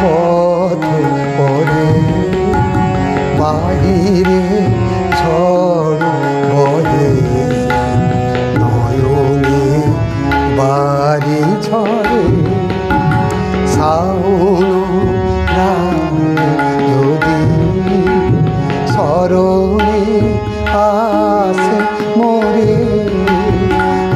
버들버들 마일이 절버들 노용이 말이 절을 사우나 요디 서로이 아세 모리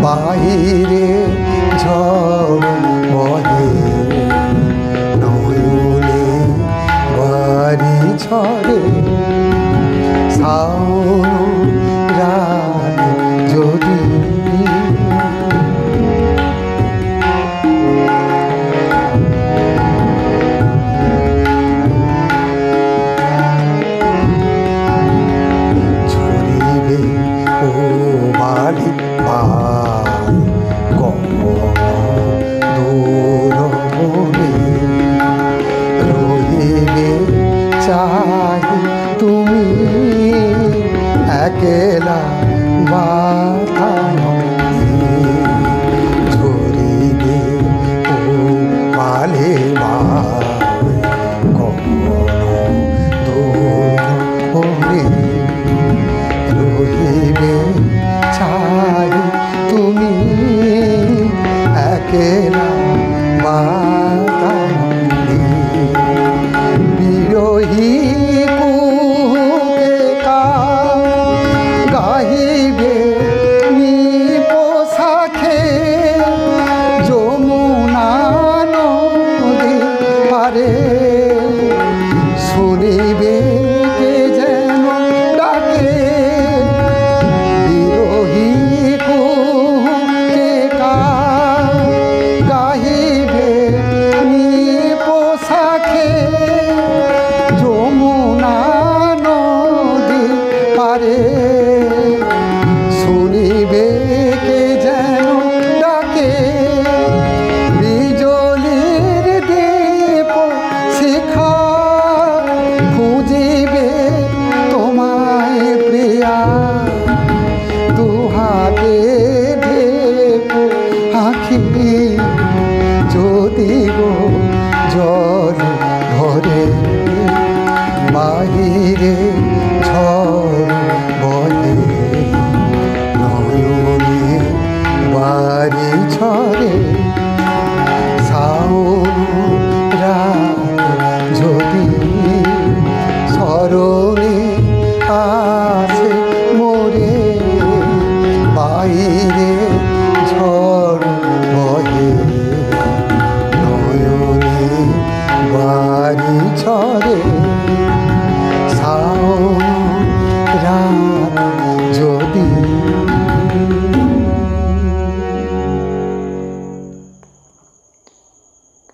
마일이 절버들 사오 একেলা